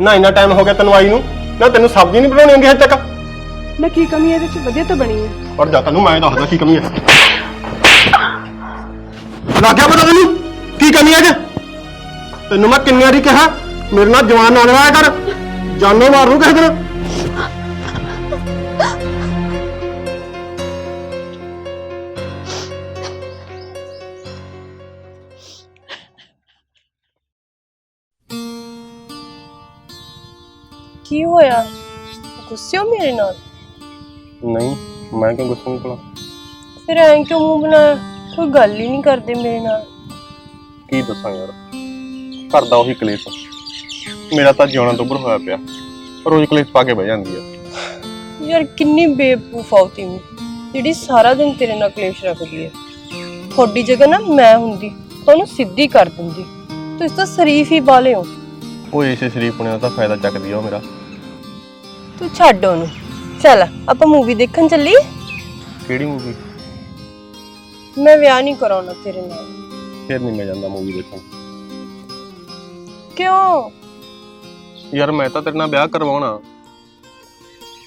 ਨਾ ਇੰਨਾ ਟਾਈਮ ਹੋ ਗਿਆ ਤੈਨੂੰ ਆਈ ਨੂੰ ਨਾ ਤੈਨੂੰ ਸਬਜ਼ੀ ਨਹੀਂ ਬਣਾਉਣੀ ਆਉਂਦੀ ਹਜੇ ਤੱਕ। ਨਾ ਕੀ ਕਮੀ ਹੈ ਇਹਦੇ ਚ? ਵਧੀਆ ਤਾਂ ਬਣੀ ਹੈ। ਔਰ ਜਾ ਤੈਨੂੰ ਮੈਂ ਦੱਸਦਾ ਕੀ ਕਮੀ ਹੈ। ਲੱਗਿਆ ਪਤਾ ਤੈਨੂੰ? ਕੀ ਕਮੀ ਹੈ ਜੇ ਤੈਨੂੰ ਮੈਂ ਕਿੰਨੇ ਵਾਰੀ ਕਿਹਾ ਮੇਰੇ ਨਾਲ ਜਵਾਨ ਨਾ ਲੜਾਇਆ ਕਰ। ਜਾਨੋਂ ਮਾਰ ਨੂੰ ਕਿਸੇ ਦਿਨ। ਕੀ ਹੋਇਆ ਗੁੱਸੇ ਹੋ ਮੇਰੇ ਨਾਲ ਨਹੀਂ ਮੈਂ ਕਿਉਂ ਗੁੱਸਾ ਨਹੀਂ ਕਰਾਂ ਫਿਰ ਐਂ ਕਿਉਂ ਮੂੰਹ ਬਣਾਇਆ ਕੋਈ ਗੱਲ ਹੀ ਨਹੀਂ ਕਰਦੇ ਮੇਰੇ ਨਾਲ। ਕੀ ਦੱਸਾਂ ਯਾਰ? ਘਰ ਦਾ ਉਹੀ ਕਲੇਸ਼ ਮੇਰਾ ਤਾਂ ਜਿਉਣਾ ਉੱਪਰ ਹੋਇਆ ਪਿਆ। ਰੋਜ਼ ਕਲੇਸ਼ ਪਾ ਕੇ ਬਹਿ ਜਾਂਦੀ ਆ। ਯਾਰ ਕਿੰਨੀ ਬੇਵਕੂਫ ਆ ਉਹ ਤੀਵੀਂ ਜਿਹੜੀ ਸਾਰਾ ਦਿਨ ਤੇਰੇ ਨਾਲ ਕਲੇਸ਼ ਰੱਖਦੀ ਹੈ ਤੁਹਾਡੀ ਜਗ੍ਹਾ ਨਾ ਮੈਂ ਹੁੰਦੀ। ਤਾਂ ਉਹਨੂੰ ਸਿੱਧੀ ਕਰ ਦਿੰਦੀ। ਤੁਸੀਂ ਤਾਂ ਸ਼ਰੀਫ ਹੀ ਬਾਲੇ ਹੋ। ਉਹ ਇਸੇ ਸ਼ਰੀਫ ਨੇ ਤਾਂ ਫਾਇਦਾ ਚੱਕਦੀ ਆ ਉਹ ਮੇਰਾ। ਤੂੰ ਛੱਡ ਉਹਨੂੰ। ਚੱਲ ਆਪਾਂ ਮੂਵੀ ਦੇਖਣ ਚੱਲੀਏ? ਕਿਹੜੀ ਮੂਵੀ ਮੈਂ ਵਿਆਹ ਨਹੀਂ ਕਰਾਉਣਾ ਤੇਰੇ ਨਾਲ। ਫਿਰ ਨਹੀਂ ਮੈਂ ਜਾਂਦਾ ਮੂਵੀ ਦੇਖਣ। ਕਿਉਂ? ਯਾਰ ਮੈਂ ਤਾਂ ਤੇਰੇ ਨਾਲ ਵਿਆਹ ਕਰਵਾਉਣਾ।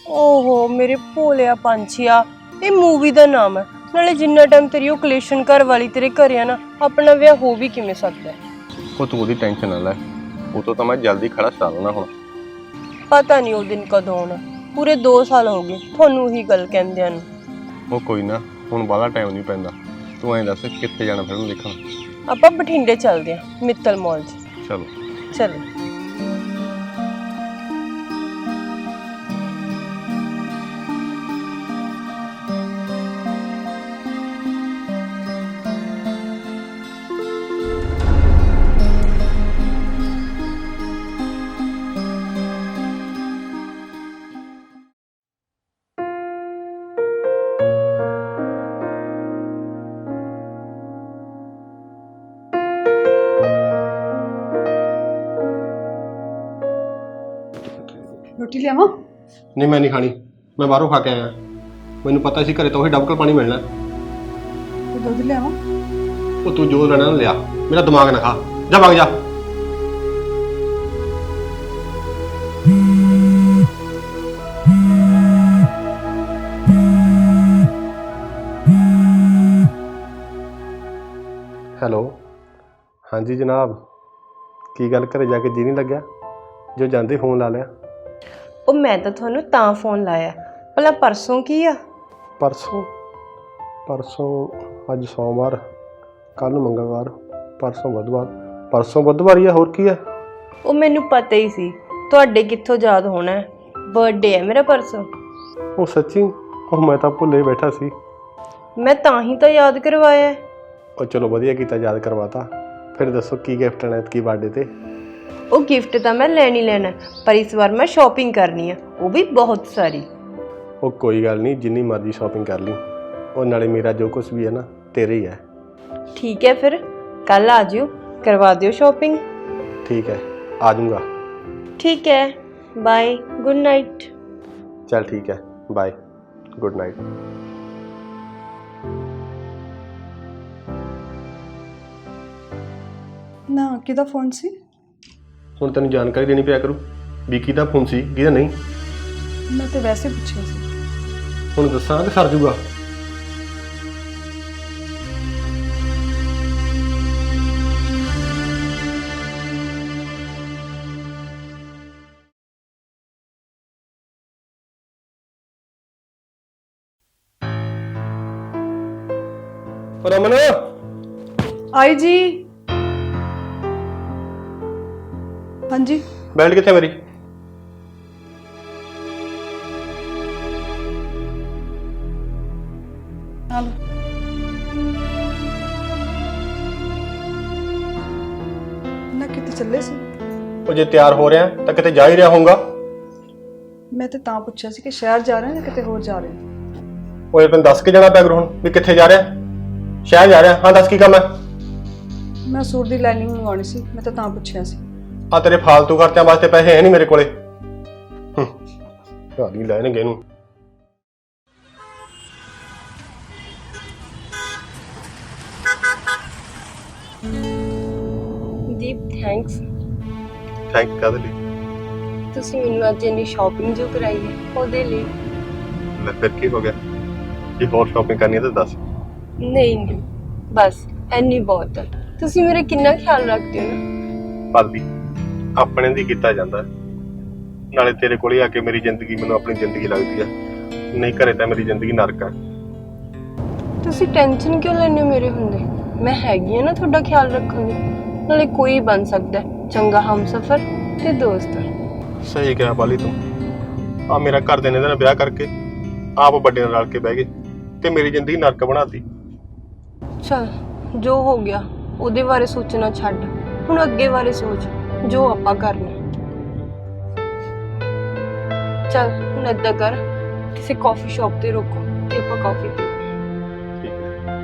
ਓਹੋ ਮੇਰੇ ਭੋਲਿਆ ਪੰਛੀਆ ਇਹ ਮੂਵੀ ਦਾ ਨਾਮ ਹੈ। ਨਾਲੇ ਜਿੰਨਾ ਟਾਈਮ ਤੇਰੀ ਉਹ ਕਲੇਸ਼ਨ ਘਰ ਵਾਲੀ ਤੇਰੇ ਘਰੇ ਆ ਨਾ ਆਪਣਾ ਵਿਆਹ ਹੋ ਵੀ ਕਿਵੇਂ ਸਕਦਾ ਹੈ? ਉਹ ਤੂੰ ਉਹਦੀ ਟੈਨਸ਼ਨ ਨਾ ਲੈ। ਉਹ ਤੋਂ ਤਾਂ ਮੈਂ ਜਲਦੀ ਖੜਾ ਛਡਾ ਲੈਣਾ ਹੁਣ। ਪਤਾ ਨਹੀਂ ਉਹ ਦਿਨ ਕਦੋਂ ਆਉਣਾ। ਪੂਰੇ 2 ਸਾਲ ਹੋ ਗਏ ਤੁਹਾਨੂੰ ਉਹੀ ਗੱਲ ਕਹਿੰਦਿਆਂ ਨੂੰ। ਉਹ ਕੋਈ ਨਾ ਹੁਣ ਬਾਹਲਾ ਟਾਈਮ ਨਹੀਂ ਪੈਂਦਾ। ਤੂੰ ਐਂ ਦੱਸ ਕਿੱਥੇ ਜਾਣਾ ਫਿਲਮ ਦੇਖਣ ਆਪਾਂ ਬਠਿੰਡੇ ਚੱਲਦੇ ਹਾਂ ਮਿੱਤਲ ਮਾਲ 'ਚ। ਚਲੋ। ਚਲੋ। ਰੋਟੀ ਲਿਆਵਾਂ? ਨਹੀਂ ਮੈਂ ਨਹੀਂ ਖਾਣੀ। ਮੈਂ ਬਾਹਰੋਂ ਖਾ ਕੇ ਆਇਆ। ਮੈਨੂੰ ਪਤਾ ਸੀ ਘਰੇ ਤਾਂ ਉਹੀ ਡਬਕਲ ਪਾਣੀ ਮਿਲਣਾ। ਤੇ ਦੁੱਧ ਲਿਆਵਾਂ? ਉਹ ਤੂੰ ਜੋ ਲੈਣਾ ਨਾ ਲਿਆ। ਮੇਰਾ ਦਿਮਾਗ ਨਾ ਖਾ। ਜਾ ਵਗ ਜਾ। ਹੈਲੋ। ਹਾਂਜੀ ਜਨਾਬ। ਕੀ ਗੱਲ ਘਰੇ ਜਾ ਕੇ ਜੀ ਨਹੀਂ ਲੱਗਿਆ? ਜੋ ਜਾਂਦੇ ਫੋਨ ਲਾ ਲਿਆ। ਉਹ ਮੈਂ ਤਾਂ ਤੁਹਾਨੂੰ ਤਾਂ ਫੋਨ ਲਾਇਆ। ਭਲਾ ਪਰਸੋਂ ਕੀ ਆ? ਪਰਸੋਂ ਪਰਸੋਂ ਅੱਜ ਸੋਮਵਾਰ ਕੱਲ ਨੂੰ ਮੰਗਲਵਾਰ ਪਰਸੋਂ ਬੁੱਧਵਾਰ। ਪਰਸੋਂ ਬੁੱਧਵਾਰ ਹੀ ਆ ਹੋਰ ਕੀ ਆ? ਉਹ ਮੈਨੂੰ ਪਤਾ ਹੀ ਸੀ। ਤੁਹਾਡੇ ਕਿੱਥੋਂ ਯਾਦ ਹੋਣਾ ਹੈ? ਬਰਥਡੇ ਹੈ ਮੇਰਾ ਪਰਸੋਂ। ਉਹ ਸੱਚੀ ਉਹ ਮੈਂ ਤਾਂ ਭੁੱਲੇ ਬੈਠਾ ਸੀ। ਮੈਂ ਤਾਂ ਹੀ ਤਾਂ ਯਾਦ ਕਰਵਾਇਆ। ਹੈ। ਉਹ ਚਲੋ ਵਧੀਆ ਕੀਤਾ ਯਾਦ ਕਰਵਾਤਾ। ਫਿਰ ਦੱਸੋ ਕੀ ਗਿਫਟ ਲੈਣਾ ਕੀ ਬਰਥਡੇ ਤੇ? ਉਹ ਗਿਫਟ ਤਾਂ ਮੈਂ ਲੈਣ ਹੀ ਲੈਣਾ ਹੈ, ਪਰ ਇਸ ਵਾਰ ਮੈਂ ਸ਼ਾਪਿੰਗ ਕਰਨੀ ਆ ਉਹ ਵੀ ਬਹੁਤ ਸਾਰੀ। ਉਹ ਕੋਈ ਗੱਲ ਨਹੀਂ ਜਿੰਨੀ ਮਰਜ਼ੀ ਸ਼ਾਪਿੰਗ ਕਰ ਲਈ। ਉਹ ਨਾਲੇ ਮੇਰਾ ਜੋ ਕੁਝ ਵੀ ਹੈ ਨਾ ਤੇਰੇ ਹੀ ਹੈ। ਠੀਕ ਹੈ ਫਿਰ ਕੱਲ ਆ ਜਿਓ ਕਰਵਾ ਦਿਓ ਸ਼ਾਪਿੰਗ ਠੀਕ ਹੈ ਆ ਜਾਊਂਗਾ। ਠੀਕ ਹੈ ਬਾਏ ਗੁੱਡ ਨਾਈਟ ਚਲ ਠੀਕ ਹੈ ਬਾਏ ਗੁੱਡ ਨਾਈਟ ਨਾ ਕਿਹਦਾ ਫੋਨ ਸੀ? ਹੁਣ ਤੈਨੂੰ ਜਾਣਕਾਰੀ ਦੇਣੀ ਪਿਆ ਕਰੂ ਵੀ ਕਿਹਦਾ ਫੋਨ ਸੀ ਕਿਹਦਾ ਨਹੀਂ। ਮੈਂ ਤੇ ਵੈਸੇ ਪੁੱਛਿਆ ਸੀ। ਹੁਣ ਦੱਸਾਂ ਤੇ ਸਰ ਜੂਗਾ। ਰਮਨ। ਆਈ ਜੀ। ਹਾਂਜੀ। ਬੈਲਟ ਕਿੱਥੇ ਮੇਰੀ? ਆ ਲਓ ਨਾ ਕਿਤੇ ਚੱਲੇ ਸੀ? ਉਹ ਜੇ ਤਿਆਰ ਹੋ ਰਿਹਾ ਤਾਂ ਕਿਤੇ ਜਾ ਹੀ ਰਿਹਾ ਹੋਊਗਾ। ਮੈਂ ਤੇ ਤਾਂ ਪੁੱਛਿਆ ਸੀ ਕਿ ਸ਼ਹਿਰ ਜਾ ਰਹੇ ਨੇ ਕਿਤੇ ਹੋਰ ਜਾ ਰਹੇ ਨੇ? ਉਹ ਇਹ ਦੱਸ ਕੇ ਜਾਣਾ ਪਿਆ ਕਰੂ ਹੁਣ ਵੀ ਕਿੱਥੇ ਜਾ ਰਿਹਾ। ਸ਼ਹਿਰ ਜਾ ਰਿਹਾ ਹਾਂ ਦੱਸ ਕੀ ਕੰਮ ਹੈ? ਮੈਂ ਸੂਟ ਦੀ ਲਾਈਨਿੰਗ ਮੰਗਵਾਉਣੀ ਸੀ ਮੈਂ ਤਾਂ ਤਾਂ ਪੁੱਛਿਆ ਸੀ। ਆ ਤੇਰੇ ਫਾਲਤੂ ਖਰਚਿਆਂ ਵਾਸਤੇ ਪੈਸੇ ਹੈ ਨਹੀਂ ਮੇਰੇ ਕੋਲੇ। ਹੂੰ ਗਾੜੀ ਲੈਣਗੇ ਇਹਨੂੰ। ਦੀਪ ਥੈਂਕਸ ਥੈਂਕ ਕਦ ਲਈ? ਤੁਸੀਂ ਮੈਨੂੰ ਅੱਜ ਇੰਨੀ ਸ਼ਾਪਿੰਗ ਜੋ ਕਰਾਈ ਹੈ? ਉਹਦੇ ਲਈ। ਲੈ ਫਿਰ ਕੀ ਹੋ ਗਿਆ? ਜੇ ਹੋਰ ਸ਼ਾਪਿੰਗ ਕਰਨੀ ਹੈ ਤਾਂ ਦੱਸ। ਨਹੀਂ ਨਹੀਂ। ਬਸ ਐਨੀ ਬਹੁਤ ਹੈ। ਤੁਸੀਂ ਮੇਰਾ ਕਿੰਨਾ ਖਿਆਲ ਰੱਖਦੇ ਹੋ ਨਾ? ਪਲਦੀ ਆਪਣੇ ਦੀ ਕੀਤਾ ਜਾਂਦਾ। ਨਾਲੇ ਤੇਰੇ ਕੋਲੇ ਆ ਕੇ ਮੇਰੀ ਜ਼ਿੰਦਗੀ ਮੈਨੂੰ ਆਪਣੀ ਜ਼ਿੰਦਗੀ ਲੱਗਦੀ ਆ। ਨਹੀਂ ਘਰੇ ਤਾਂ ਮੇਰੀ ਜ਼ਿੰਦਗੀ ਨਰਕ ਆ। ਤੁਸੀਂ ਟੈਨਸ਼ਨ ਕਿਉਂ ਲੈਂਦੇ ਹੋ ਮੇਰੇ ਹੁੰਦੇ? ਮੈਂ ਹੈਗੀ ਆ ਨਾ ਤੁਹਾਡਾ ਖਿਆਲ ਰੱਖਾਂਗੀ ਨਾਲੇ ਕੋਈ ਬਣ ਸਕਦਾ ਹੈ, ਚੰਗਾ ਹਮਸਫਰ ਤੇ ਦੋਸਤ। ਸਹੀ ਕਿਹਾ ਬਾਲੀ ਤੂੰ। ਆ ਮੇਰਾ ਘਰ ਦੇ ਨੇ ਇਹਦੇ ਨਾਲ ਵਿਆਹ ਕਰਕੇ ਆਪ ਵੱਡੇ ਨਾਲ ਰਲ ਕੇ ਬਹਿ ਗਏ ਤੇ ਮੇਰੀ ਜ਼ਿੰਦਗੀ ਨਰਕ ਬਣਾਤੀ। ਚਲ ਜੋ ਹੋ ਗਿਆ ਉਹਦੇ ਬਾਰੇ ਸੋਚਣਾ ਛੱਡ। ਹੁਣ ਅੱਗੇ ਬਾਰੇ ਸੋਚ। ਜੋ ਆਪਾਂ ਕਰਨਾ ਚਲ ਹੁਣ ਏਦਾਂ ਕਰ ਕਿਸੇ ਕਾਫੀ ਸ਼ਾਪ ਤੇ ਰੁਕੋ ਤੇ ਆਪਾਂ ਕਾਫੀ ਪੀ ਠੀਕ ਹੈ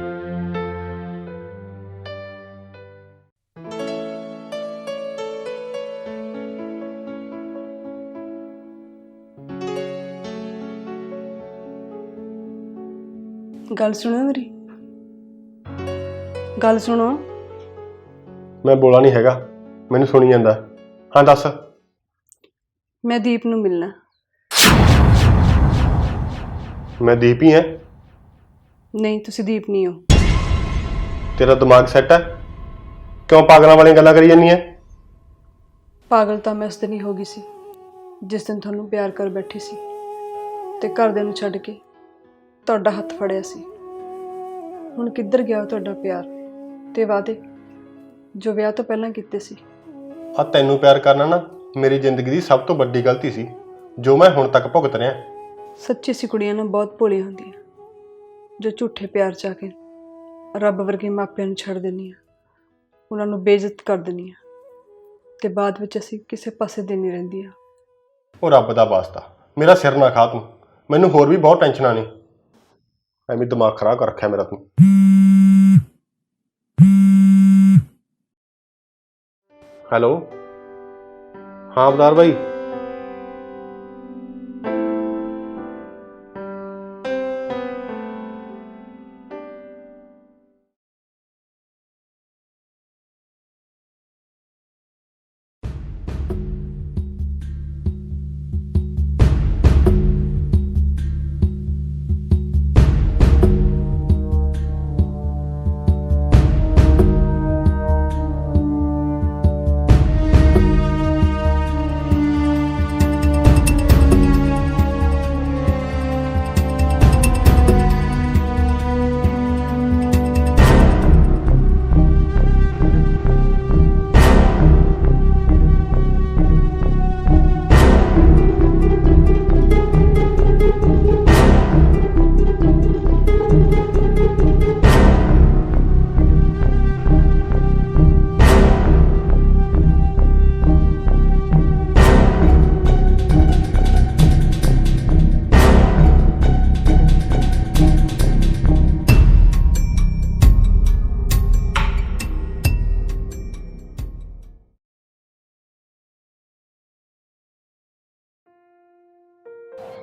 ਗੱਲ ਸੁਣੋ ਮੇਰੀ ਗੱਲ ਸੁਣੋ ਮੈਂ ਬੋਲਾ ਨਹੀਂ ਹੈਗਾ ਮੈਨੂੰ ਸੁਣੀ ਜਾਂਦਾ। ਹਾਂ ਦੱਸ। ਮੈਂ ਦੀਪ ਨੂੰ ਮਿਲਣਾ। ਮੈਂ ਦੀਪ ਹੀ ਹਾਂ। ਨਹੀਂ ਤੁਸੀਂ ਦੀਪ ਨਹੀਂ ਹੋ। ਤੇਰਾ ਦਿਮਾਗ ਸੈੱਟ ਹੈ? ਕਿਉਂ ਪਾਗਲਾਂ ਵਾਲੀਆਂ ਗੱਲਾਂ ਕਰੀ ਜਾਂਦੀ ਹੈ? ਪਾਗਲ ਤਾਂ ਮੈਂ ਉਸ ਦਿਨ ਹੀ ਹੋ ਗਈ ਸੀ ਜਿਸ ਦਿਨ ਤੁਹਾਨੂੰ ਪਿਆਰ ਕਰ ਬੈਠੀ ਸੀ ਤੇ ਘਰਦਿਆਂ ਨੂੰ ਛੱਡ ਕੇ ਤੁਹਾਡਾ ਹੱਥ ਫੜਿਆ ਸੀ। ਹੁਣ ਕਿੱਧਰ ਗਿਆ ਉਹ ਤੁਹਾਡਾ ਪਿਆਰ? ਤੇ ਵਾਅਦੇ ਜੋ ਵਿਆਹ ਤੋਂ ਪਹਿਲਾਂ ਕੀਤੇ ਸੀ ਆ ਤੈਨੂੰ ਪਿਆਰ ਕਰਨਾ ਨਾ ਮੇਰੀ ਜ਼ਿੰਦਗੀ ਦੀ ਸਭ ਤੋਂ ਵੱਡੀ ਗਲਤੀ ਸੀ ਜੋ ਮੈਂ ਹੁਣ ਤੱਕ ਭੁਗਤ ਰਿਹਾ। ਸੱਚੀ ਸੀ ਕੁੜੀਆਂ ਨਾ ਬਹੁਤ ਭੋਲੀਆਂ ਹੁੰਦੀਆਂ ਜੋ ਝੂਠੇ ਪਿਆਰ ਚ ਆ ਕੇ ਰੱਬ ਵਰਗੇ ਮਾਪਿਆਂ ਨੂੰ ਛੱਡ ਦਿੰਦੀਆਂ ਉਹਨਾਂ ਨੂੰ ਬੇਇੱਜ਼ਤ ਕਰ ਦਿੰਦੀਆਂ ਤੇ ਬਾਅਦ ਵਿੱਚ ਅਸੀਂ ਕਿਸੇ ਪਾਸੇ ਦੇ ਨਹੀਂ ਰਹਿੰਦੀਆਂ ਉਹ ਰੱਬ ਦਾ ਵਾਸਤਾ ਮੇਰਾ ਸਿਰ ਨਾ ਖਾ ਤੂੰ ਮੈਨੂੰ ਹੋਰ ਵੀ ਬਹੁਤ ਟੈਨਸ਼ਨਾਂ ਨੇ। ਐਵੇਂ ਦਿਮਾਗ ਖਰਾਬ ਕਰ ਰੱਖਿਆ ਮੇਰਾ ਤੂੰ। ਹੈਲੋ? ਹਾਂ ਅਵਤਾਰ ਭਾਈ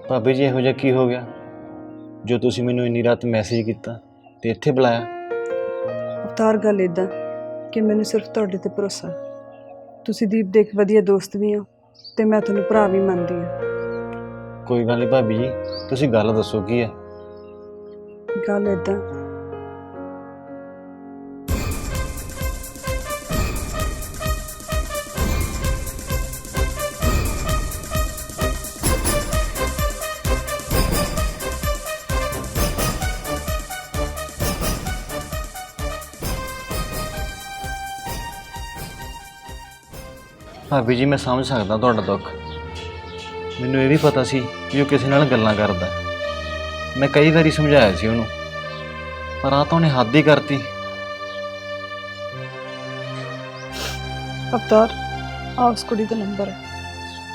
ਭਾਬੀ ਜੀ ਇਹੋ ਜਿਹਾ ਕੀ ਹੋ ਗਿਆ? ਜੋ ਤੁਸੀਂ ਮੈਨੂੰ ਇੰਨੀ ਰਾਤ ਮੈਸੇਜ ਕੀਤਾ ਤੇ ਇੱਥੇ ਬੁਲਾਇਆ? ਅਵਤਾਰ ਗੱਲ ਇਦਾਂ ਕਿ ਮੈਨੂੰ ਸਿਰਫ ਤੁਹਾਡੇ ਤੇ ਭਰੋਸਾ। ਤੁਸੀਂ ਦੀਪ ਦੇ ਇੱਕ ਵਧੀਆ ਦੋਸਤ ਵੀ ਹੋ ਤੇ ਮੈਂ ਤੁਹਾਨੂੰ ਭਰਾ ਵੀ ਮੰਨਦੀ ਹਾਂ। ਕੋਈ ਗੱਲ ਨਹੀਂ ਭਾਬੀ ਜੀ ਤੁਸੀਂ ਗੱਲ ਦੱਸੋ ਕੀ ਹੈ? ਗੱਲ ਇਦਾਂ ਭਾਬੀ ਜੀ ਮੈਂ ਸਮਝ ਸਕਦਾ ਤੁਹਾਡਾ ਦੁੱਖ। ਮੈਨੂੰ ਇਹ ਵੀ ਪਤਾ ਸੀ ਕਿ ਉਹ ਕਿਸੇ ਨਾਲ ਗੱਲਾਂ ਕਰਦਾ। ਹੈ। ਮੈਂ ਕਈ ਵਾਰੀ ਸਮਝਾਇਆ ਸੀ ਉਹਨੂੰ ਪਰ ਆ ਤਾਂ ਉਹਨੇ ਹੱਦ ਹੀ ਕਰਤੀ। ਅਵਤਾਰ ਆ ਉਸ ਕੁੜੀ ਦਾ ਨੰਬਰ ਹੈ।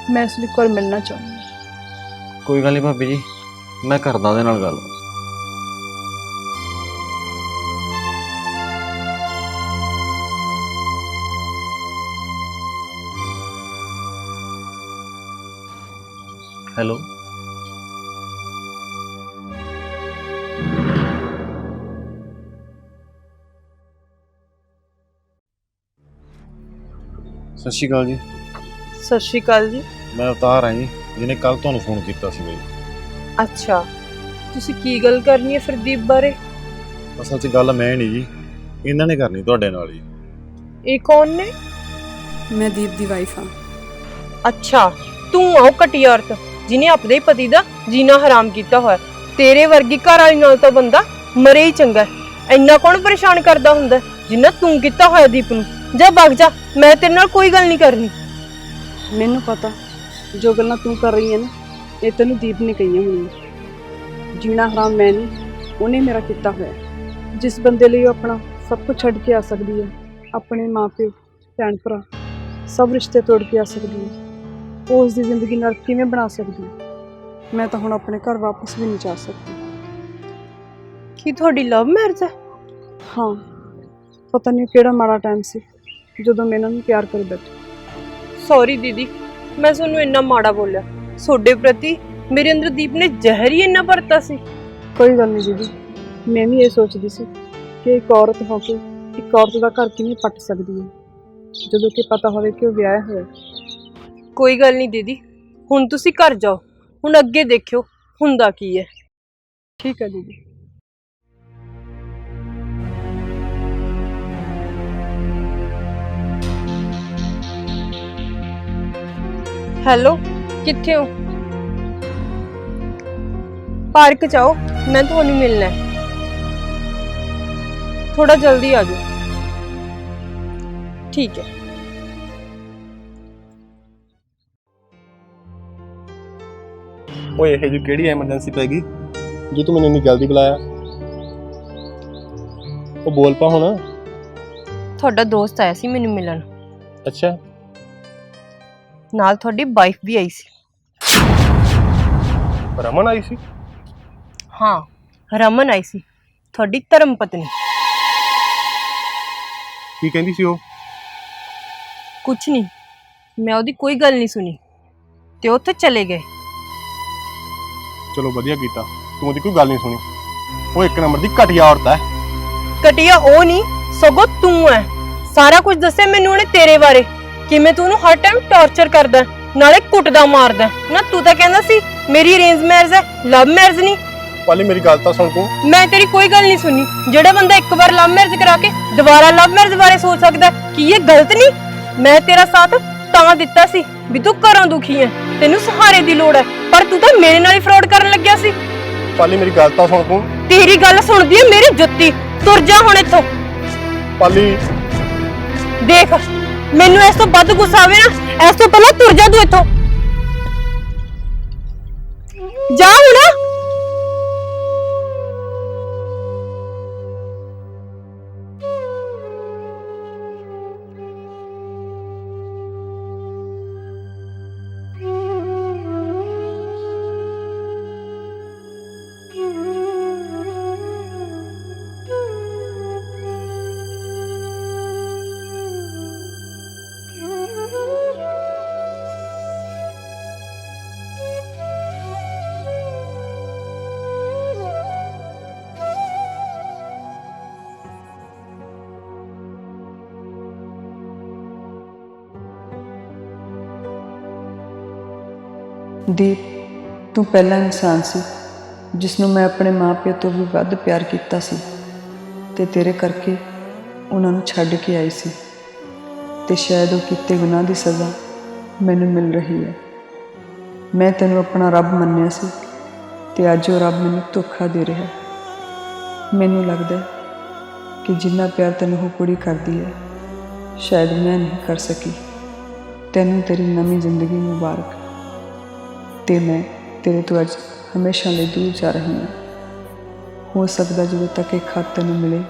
ਮੈਂ ਉਸ ਨੂੰ ਇੱਕ ਵਾਰ ਮਿਲਣਾ ਚਾਹੁੰਦੀ ਹਾਂ। ਕੋਈ ਗੱਲ ਨਹੀਂ ਭਾਬੀ ਜੀ ਮੈਂ ਕਰਦਾ ਉਹਦੇ ਨਾਲ ਗੱਲ। ਹੈਲੋ ਸਤਿ ਸ਼੍ਰੀ ਅਕਾਲ ਜੀ ਸਤਿ ਸ਼੍ਰੀ ਅਕਾਲ ਜੀ ਮੈਂ ਅਵਤਾਰ ਆਂ ਜੀ ਜਿਹਨੇ ਕੱਲ ਤੁਹਾਨੂੰ ਫੋਨ ਕੀਤਾ ਸੀ ਬਈ ਅੱਛਾ ਤੁਸੀਂ ਕੀ ਗੱਲ ਕਰਨੀ ਹੈ ਫਰਦੀਪ ਬਾਰੇ ਅਸਲ 'ਚ ਗੱਲ ਮੈਂ ਨਹੀਂ ਜੀ ਇਹਨਾਂ ਨੇ ਕਰਨੀ ਤੁਹਾਡੇ ਨਾਲ ਜੀ ਇਹ ਕੌਣ ਨੇ ਮੈਂ ਦੀਪ ਦੀ ਵਾਈਫ ਹਾਂ ਅੱਛਾ ਤੂੰ ਆਉ ਘਟੀਆ ਔਰਤ ਜਿਨੇ ਆਪਣੇ ਹੀ ਪਤੀ ਦਾ ਜੀਣਾ ਹਰਾਮ ਕੀਤਾ ਹੋਇਆ। ਤੇਰੇ ਵਰਗੀ ਘਰ ਵਾਲੀ ਨਾਲ ਤਾਂ ਬੰਦਾ ਮਰੇ ਹੀ ਚੰਗਾ ਹੈ। ਇੰਨਾ ਕੌਣ ਪਰੇਸ਼ਾਨ ਕਰਦਾ ਹੁੰਦਾ ਹੈ, ਜਿੰਨਾ ਤੂੰ ਕੀਤਾ ਹੋਇਆ ਦੀਪ ਨੂੰ? ਜਾ ਭੱਗ ਜਾ ਮੈਂ ਤੇਰੇ ਨਾਲ ਕੋਈ ਗੱਲ ਨਹੀਂ ਕਰਨੀ। ਮੈਨੂੰ ਪਤਾ ਜੋ ਗੱਲਾਂ ਤੂੰ ਕਰ ਰਹੀ ਹੈ ਨਾ ਇਹ ਤੈਨੂੰ ਦੀਪ ਨੇ ਕਹੀਆਂ ਹੋਣੀਆਂ ਜੀਣਾ ਹਰਾਮ ਮੈਂ ਨਹੀਂ ਉਹਨੇ ਮੇਰਾ ਕੀਤਾ ਹੋਇਆ। ਜਿਸ ਬੰਦੇ ਲਈ ਉਹ ਆਪਣਾ ਸਭ ਕੁਝ ਛੱਡ ਕੇ ਆ ਸਕਦੀ ਹੈ ਆਪਣੇ ਮਾਪੇ ਭੈਣ ਭਰਾ ਸਭ ਰਿਸ਼ਤੇ ਤੋੜ ਕੇ ਆ ਸਕਦੀ ਹੈ। ਉਹ ਉਸ ਦੀ ਜ਼ਿੰਦਗੀ ਨਾਲ ਕਿਵੇਂ ਬਣਾ ਸਕਦੀ ਹੈ? ਮੈਂ ਤਾਂ ਹੁਣ ਆਪਣੇ ਘਰ ਵਾਪਸ ਵੀ ਨਹੀਂ ਜਾ ਸਕਦੀ। ਕੀ ਤੁਹਾਡੀ ਲਵ ਮੈਰਿਜ ਹੈ ਹਾਂ। ਪਤਾ ਨਹੀਂ ਕਿਹੜਾ ਮਾੜਾ ਟਾਈਮ ਸੀ ਜਦੋਂ ਮੈਂ ਇਹਨਾਂ ਨੂੰ ਪਿਆਰ ਕਰ ਬੈਠੀ। ਸੌਰੀ ਦੀਦੀ ਮੈਂ ਤੁਹਾਨੂੰ ਇੰਨਾ ਮਾੜਾ ਬੋਲਿਆ। ਤੁਹਾਡੇ ਪ੍ਰਤੀ ਮੇਰੇ ਅੰਦਰ ਦੀਪ ਨੇ ਜ਼ਹਿਰ ਹੀ ਇੰਨਾ ਭਰਤਾ ਸੀ। ਕੋਈ ਗੱਲ ਨਹੀਂ ਦੀਦੀ ਮੈਂ ਵੀ ਇਹ ਸੋਚਦੀ ਸੀ ਕਿ ਇੱਕ ਔਰਤ ਹੋ ਕੇ ਇੱਕ ਔਰਤ ਦਾ ਘਰ ਕਿਵੇਂ ਪੱਟ ਸਕਦੀ ਹੈ। ਜਦੋਂ ਕਿ ਪਤਾ ਹੋਵੇ ਕਿ ਉਹ ਵਿਆਹਿਆ ਹੋਇਆ। ਕੋਈ ਗੱਲ ਨਹੀਂ ਦੀਦੀ। ਹੁਣ ਤੁਸੀਂ ਘਰ ਜਾਓ। ਹੁਣ ਅੱਗੇ ਦੇਖਿਓ ਹੁੰਦਾ ਕੀ ਹੈ। ਠੀਕ ਹੈ ਦੀਦੀ। ਹੈਲੋ, ਕਿੱਥੇ ਹੋ? ਪਾਰਕ ਜਾਓ ਮੈਂ ਤੁਹਾਨੂੰ ਮਿਲਣਾ ਹੈ। ਥੋੜਾ ਜਲਦੀ ਆ ਜਾਓ। ਠੀਕ ਹੈ। ਓਏ ਇਹ ਜੀ ਕਿਹੜੀ ਐਮਰਜੈਂਸੀ ਪੈ ਗਈ? ਜੇ ਤੂੰ ਮੈਨੂੰ ਇੰਨੀ ਜਲਦੀ ਬੁਲਾਇਆ ਉਹ ਬੋਲ ਪਾ ਹੁਣ। ਤੁਹਾਡਾ ਦੋਸਤ ਆਇਆ ਸੀ ਮੈਨੂੰ ਮਿਲਣ। ਅੱਛਾ। ਨਾਲ ਤੁਹਾਡੀ ਵਾਈਫ ਵੀ ਆਈ ਸੀ। ਰਮਨ ਆਈ ਸੀ? ਹਾਂ ਰਮਨ ਆਈ ਸੀ ਤੁਹਾਡੀ ਧਰਮ ਪਤਨੀ। ਕੀ ਕਹਿੰਦੀ ਸੀ ਉਹ? ਕੁਛ ਨਹੀਂ ਮੈਂ ਉਹਦੀ ਕੋਈ ਗੱਲ ਨਹੀਂ ਸੁਣੀ। ਤੇ ਉੱਥੇ ਚਲੇ ਗਏ। ਚਲੋ ਵਧੀਆ ਕੀਤਾ। ਤੂੰ ਉਹਦੀ ਕੋਈ ਗੱਲ ਨਹੀਂ ਸੁਣੀ। ਉਹ ਇੱਕ ਨੰਬਰ ਦੀ ਘਟੀਆ ਔਰਤ ਹੈ ਕਟਿਆ ਉਹ ਨਹੀਂ ਸਗੋਂ ਤੂੰ ਐ। ਸਾਰਾ ਕੁਝ ਦੱਸਿਆ ਮੈਨੂੰ ਉਹਨੇ ਤੇਰੇ ਬਾਰੇ। ਕਿਵੇਂ ਤੂੰ ਉਹਨੂੰ ਹਰ ਟਾਈਮ ਟੌਰਚਰ ਕਰਦਾ ਨਾਲੇ ਕੁੱਟਦਾ ਮਾਰਦਾ। ਨਾ ਤੂੰ ਤਾਂ ਕਹਿੰਦਾ ਸੀ ਮੇਰੀ ਅਰੇਂਜ ਮੈਰਿਜ ਹੈ ਲਵ ਮੈਰਿਜ ਨਹੀਂ। ਪਾਲੀ ਮੇਰੀ ਗੱਲ ਤਾਂ ਸੁਣ ਤੂੰ। ਮੈਂ ਤੇਰੀ ਕੋਈ ਗੱਲ ਨਹੀਂ ਸੁਣੀ। ਜਿਹੜਾ ਬੰਦਾ ਇੱਕ ਵਾਰ ਲਵ ਮੈਰਿਜ ਕਰਾ ਕੇ ਦੁਬਾਰਾ ਲਵ ਮੈਰਿਜ ਬਾਰੇ ਸੋਚ ਸਕਦਾ ਹੈ, ਕੀ ਇਹ ਗਲਤ ਨਹੀਂ? ਮੈਂ ਤੇਰਾ ਸਾਥ ਤਾਂ ਦਿੱਤਾ ਸੀ। ਵੀ ਤੂੰ ਘਰੋਂ ਦੁਖੀ ਹੈ ਤੈਨੂੰ ਸਹਾਰੇ ਦੀ ਲੋੜ ਹੈ ਪਰ ਤੂੰ ਤਾਂ ਮੇਰੇ ਨਾਲ ਹੀ ਫਰਾਡ ਕਰਨ ਲੱਗਿਆ ਸੀ। ਪਾਲੀ ਮੇਰੀ ਗੱਲ ਤਾਂ ਸੁਣ ਤੂੰ। ਤੇਰੀ ਗੱਲ ਸੁਣਦੀ ਹੈ ਮੇਰੀ ਜੁੱਤੀ। ਤੁਰ ਜਾ ਹੁਣ ਇੱਥੋਂ। ਪਾਲੀ। ਦੇਖ ਮੈਨੂੰ ਇਸ ਤੋਂ ਵੱਧ ਗੁੱਸਾ ਆਵੇ ਨਾ ਇਸ ਤੋਂ ਪਹਿਲਾਂ ਤੁਰ ਜਾ ਤੂੰ ਇੱਥੋਂ। ਜਾ ਹੁਣ। ਦੀਪ, ਤੂੰ ਪਹਿਲਾ ਇਨਸਾਨ ਸੀ ਜਿਸ ਨੂੰ ਮੈਂ ਆਪਣੇ ਮਾਪਿਆਂ ਤੋਂ ਵੀ ਵੱਧ ਪਿਆਰ ਕੀਤਾ ਸੀ ਤੇ ਤੇਰੇ ਕਰਕੇ ਉਹਨਾਂ ਨੂੰ ਛੱਡ ਕੇ ਆਈ ਸੀ ਤੇ ਸ਼ਾਇਦ ਉਹ ਕੀਤੇ ਗੁਨਾਹ ਦੀ ਸਜ਼ਾ ਮੈਨੂੰ ਮਿਲ ਰਹੀ ਹੈ। ਮੈਂ ਤੈਨੂੰ ਆਪਣਾ ਰੱਬ ਮੰਨਿਆ ਸੀ ਤੇ ਅੱਜ ਉਹ ਰੱਬ ਮੈਨੂੰ ਧੋਖਾ ਦੇ ਰਿਹਾ ਮੈਨੂੰ ਲੱਗਦਾ ਕਿ ਜਿੰਨਾ ਪਿਆਰ ਤੈਨੂੰ ਉਹ ਕੁੜੀ ਕਰਦੀ ਹੈ, ਸ਼ਾਇਦ ਮੈਂ ਨਹੀਂ ਕਰ ਸਕੀ। ਤੈਨੂੰ ਤੇਰੀ ਨਵੀਂ ਜ਼ਿੰਦਗੀ ਮੁਬਾਰਕ। ਤੇ ਮੈਂ ਤੇਰੇ ਤੋਂ ਅੱਜ ਹਮੇਸ਼ਾ ਲਈ ਦੂਰ ਜਾ ਰਹੀ ਹਾਂ। ਹੋ ਸਕਦਾ ਜਦੋਂ ਤੱਕ ਇਹ ਖਤ ਤੈਨੂੰ ਮਿਲੇ,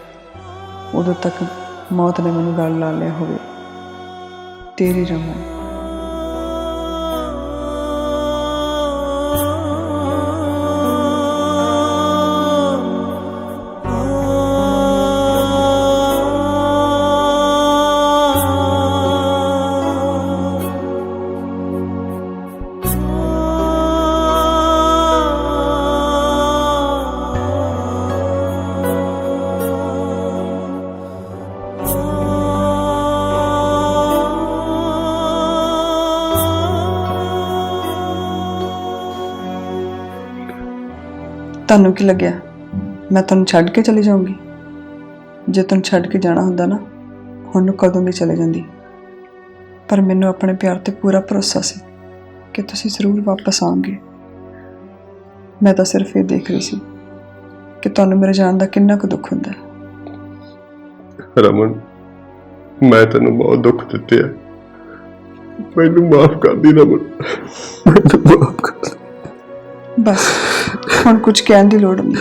ਉਦੋਂ ਤੱਕ ਮੌਤ ਨੇ ਮੈਨੂੰ ਗਲ ਲਾ ਲਿਆ ਹੋਵੇ। ਤੇਰੀ ਰਮਨ। ਤੁਹਾਨੂੰ ਕੀ ਲੱਗਿਆ? ਮੈਂ ਤੁਹਾਨੂੰ ਛੱਡ ਕੇ ਚਲੀ ਜਾਊਂਗੀ? ਜੇ ਤੁਹਾਨੂੰ ਛੱਡ ਕੇ ਜਾਣਾ ਹੁੰਦਾ ਨਾ, ਹੁਣ ਨੂੰ ਕਦੋਂ ਦੀ ਚਲੇ ਜਾਂਦੀ? ਪਰ ਮੈਨੂੰ ਆਪਣੇ ਪਿਆਰ ਤੇ ਪੂਰਾ ਭਰੋਸਾ ਸੀ ਕਿ ਤੁਸੀਂ ਜ਼ਰੂਰ ਵਾਪਸ ਆਓਗੇ ਮੈਂ ਤਾਂ ਸਿਰਫ ਇਹ ਦੇਖ ਰਹੀ ਸੀ ਕਿ ਤੁਹਾਨੂੰ ਮੇਰੇ ਜਾਣ ਦਾ ਕਿੰਨਾ ਕੁ ਦੁੱਖ ਹੁੰਦਾ ਰਮਨ, ਮੈਂ ਤੈਨੂੰ ਬਹੁਤ ਦੁੱਖ ਦਿੱਤੇ ਆ। ਮੈਨੂੰ ਮਾਫ ਕਰ ਦੀ ਰਮਨ। ਮੈਨੂੰ ਮਾਫ ਕਰ ਬਸ ਹੁਣ ਕੁਝ ਕਹਿਣ ਦੀ ਲੋੜ ਨਹੀਂ।